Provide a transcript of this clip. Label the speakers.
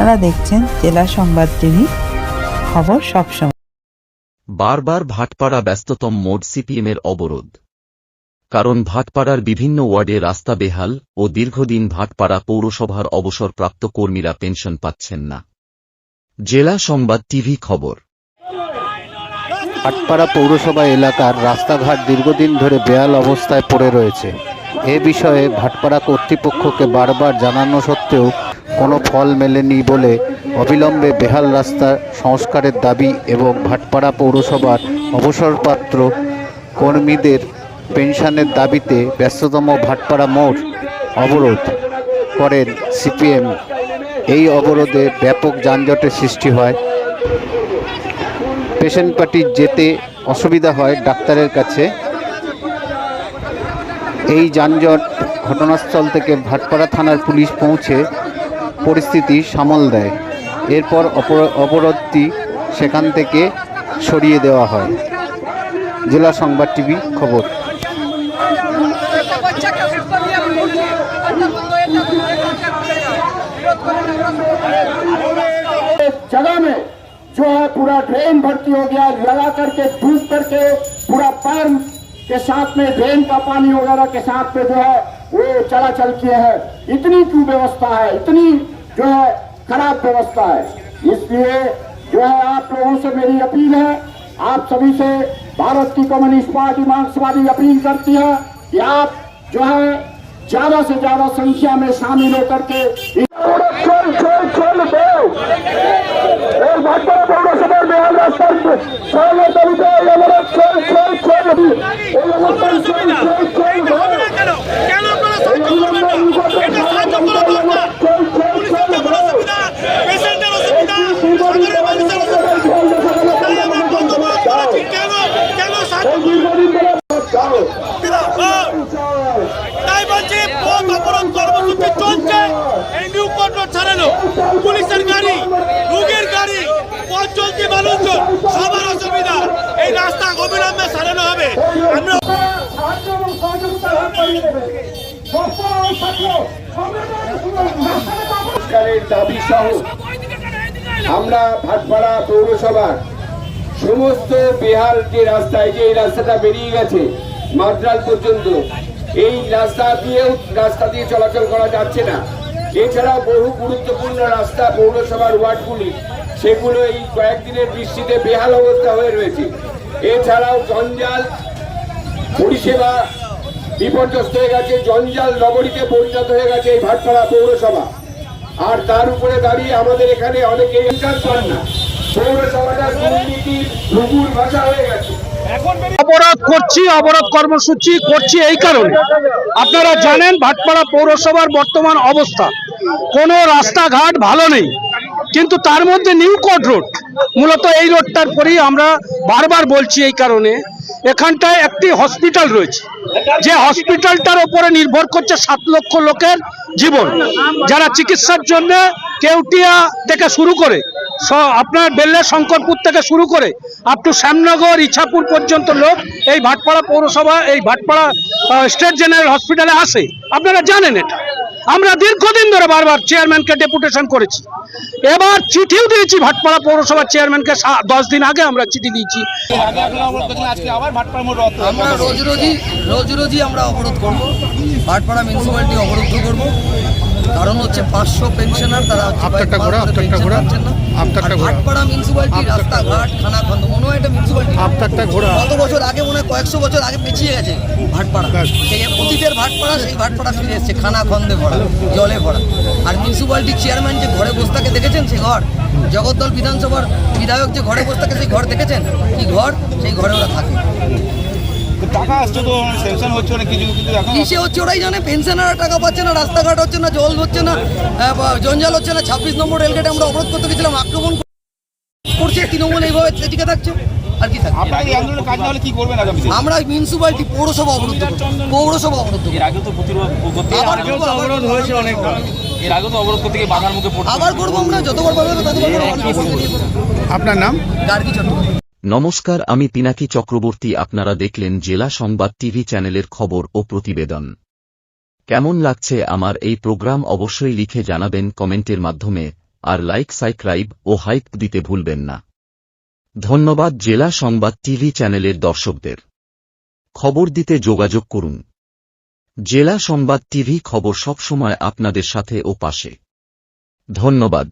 Speaker 1: আপনারা দেখছেন জেলা সংবাদ টিভি খবর সবসময়।
Speaker 2: বারবার ভাটপাড়া ব্যস্ততম মোড সিপিএমের অবরোধ। কারণ ভাটপাড়ার বিভিন্ন ওয়ার্ডে রাস্তা বেহাল ও দীর্ঘদিন ভাটপাড়া পৌরসভার অবসরপ্রাপ্ত কর্মীরা পেনশন পাচ্ছেন না। জেলা সংবাদ টিভি খবর।
Speaker 3: ভাটপাড়া পৌরসভা এলাকার রাস্তাঘাট দীর্ঘদিন ধরে বেহাল অবস্থায় পড়ে রয়েছে। এ বিষয়ে ভাটপাড়া কর্তৃপক্ষকে বারবার জানানো সত্ত্বেও কোনো ফল মেলেনি বলে অবিলম্বে বেহাল রাস্তা সংস্কারের দাবি এবং ভাটপাড়া পৌরসভার অবসরপ্রাপ্ত কর্মীদের পেনশনের দাবিতে ব্যস্ততম ভাটপাড়া মোড় অবরোধ করেন সিপিএম। এই অবরোধে ব্যাপক যানজটের সৃষ্টি হয়। পেশেন্ট পার্টি যেতে অসুবিধা হয় ডাক্তারের কাছে। এই যানজট ঘটনাস্থল থেকে ভাটপাড়া থানার পুলিশ পৌঁছে পরিস্থিতি সামাল দেয় এরপর অপর- অবরোধটি সেখান থেকে সরিয়ে দেওয়া হয় জেলা সংবাদ টিভি খবর
Speaker 4: इस जगह में जो है पूरा ड्रेन भर्ती हो गया लगा करके डूब करके पूरा पैर के साथ में ड्रेन का पानी वगैरह के साथ में जो है वो चलाचल किए हैं इतनी क्यों व्यवस्था है इतनी जो है खराब व्यवस्था है। इसलिए जो है आप लोगों से मेरी अपील है, आप सभी से भारत की कम्युनिस्ट पार्टी मार्क्सवादी अपील करती है कि आप जो है ज़्यादा से ज़्यादा संख्या में शामिल होकर के
Speaker 5: ছাড়ানো পুলিশের গাড়ি, রুগীর গাড়ি, পথ চলতি মানুষজন, সবার অসুবিধা। এই রাস্তা অবিলম্বে সারানো হবে। আমরা
Speaker 4: আমরা ভাটপাড়া পৌরসভার সমস্ত বিহার যে রাস্তায় যে রাস্তাটা বেরিয়ে গেছে, মাদ্রাল পর্যন্ত, এই রাস্তা দিয়েও, রাস্তা দিয়ে চলাচল করা যাচ্ছে না। এছাড়াও বহু গুরুত্বপূর্ণ রাস্তা পৌরসভার ওয়ার্ডগুলি, সেগুলো এই কয়েকদিনের বৃষ্টিতে বেহাল অবস্থা হয়ে রয়েছে। এছাড়াও জঞ্জাল পরিষেবা বিপর্যস্ত হয়ে গেছে, জঞ্জাল নগরীতে পরিণত হয়ে গেছে এই ভাটপাড়া পৌরসভা। আর তার উপরে দাঁড়িয়ে আমাদের এখানে অনেকে ইনকাম পান না। পৌরসভাটা দুর্নীতির রুগুর ভাষা হয়ে গেছে।
Speaker 6: অবরোধ করছি, অবরোধ কর্মসূচি করছি এই কারণে। আপনারা জানেন ভাটপাড়া পৌরসভার বর্তমান অবস্থা। কোনো রাস্তাঘাট ভালো নেই। কিন্তু তার মধ্যে নিউ কোর্ট রোড, মূলত এই রোডটার পরেই আমরা বারবার বলছি এই কারণে, এখানটায় একটি হসপিটাল রয়েছে। যে হসপিটালটার উপরে নির্ভর করছে সাত লক্ষ লোকের জীবন। যারা চিকিৎসার জন্য কেউটিয়া থেকে শুরু করে আপনার বেল্লা শঙ্করপুর থেকে শুরু করে আপ টু শ্যামনগর, ইছাপুর পর্যন্ত লোক এই ভাটপাড়া পৌরসভা, এই ভাটপাড়া স্টেট জেনারেল হসপিটালে আসে। আপনারা জানেন এটা। আমরা দীর্ঘদিন ধরে বারবার চেয়ারম্যানকে ডেপুটেশন করেছি। এবার চিঠিও দিয়েছি ভাটপাড়া পৌরসভার চেয়ারম্যানকে দশ দিন আগে আমরা চিঠি দিয়েছি।
Speaker 7: আমরা রোজ রোজই রোজ রোজই আমরা অবরোধ করব। ভাটপাড়া মিউনিসিপ্যালিটি অবরুদ্ধ করব। কারণ হচ্ছে পাঁচশো পেনশনার তারা মাস ধরে পেনশন পাচ্ছেন না। আর ভাটপাড়া মিউনিসিপ্যালিটি রাস্তাঘাট খানাখন্দ মনে হয় এটা মিউনিসিপ্যালিটি কত বছর আগে মনে হয় কয়েকশো বছর আগে পিছিয়ে গেছে ভাটপাড়া সেই অতীতের ভাটপাড়া সেই ভাটপাড়া ফিরে এসছে খানাখন্দে ভরা জলে ভরা আর মিউনিসিপ্যালিটির চেয়ারম্যান যে ঘরে বসে থাকে দেখেছেন সেই ঘর? জগদ্দল বিধানসভার বিধায়ক যে ঘরে বসে থাকে সেই ঘর দেখেছেন? কি ঘর? সেই ঘরে ওরা থাকে।
Speaker 8: টাকা আসছে তো হচ্ছে না কিছু কিন্তু এখন
Speaker 7: কিসে হচ্ছে? ওরাই জানে পেনশনাররা টাকা পাচ্ছে না রাস্তাঘাট হচ্ছে না জল হচ্ছে না জঞ্জাল হচ্ছে না ছাব্বিশ নম্বর রেলগেটে আমরা অবরোধ করতে গেছিলাম আক্রমণ করছে তৃণমূল এইভাবে টিকে থাকছে আর কি? আমরা মিউনিসিপ্যালিটি পৌরসভা অবরুদ্ধ করব পৌরসভা অবরুদ্ধ
Speaker 8: এর আগে তো প্রতিরোধ করতে
Speaker 7: আবার করব,
Speaker 8: এর আগে তো অবরোধ করতে গিয়ে বাধার মুখে পড়তে
Speaker 7: আবার করব আমরা যতবার পারব ততবার
Speaker 3: আপনার নাম?
Speaker 7: গার্গী চট্টোপাধ্যায়।
Speaker 2: নমস্কার, আমি পিনাকি চক্রবর্তী। আপনারা দেখলেন জেলা সংবাদ টিভি চ্যানেলের খবর ও প্রতিবেদন। কেমন লাগছে আমার এই প্রোগ্রাম অবশ্যই লিখে জানাবেন কমেন্টের মাধ্যমে, আর লাইক সাইক্রাইব ও হাইপ দিতে ভুলবেন না। ধন্যবাদ জেলা সংবাদ টিভি চ্যানেলের দর্শকদের। খবর দিতে যোগাযোগ করুন। জেলা সংবাদ টিভি খবর সবসময় আপনাদের সাথে ও পাশে। ধন্যবাদ।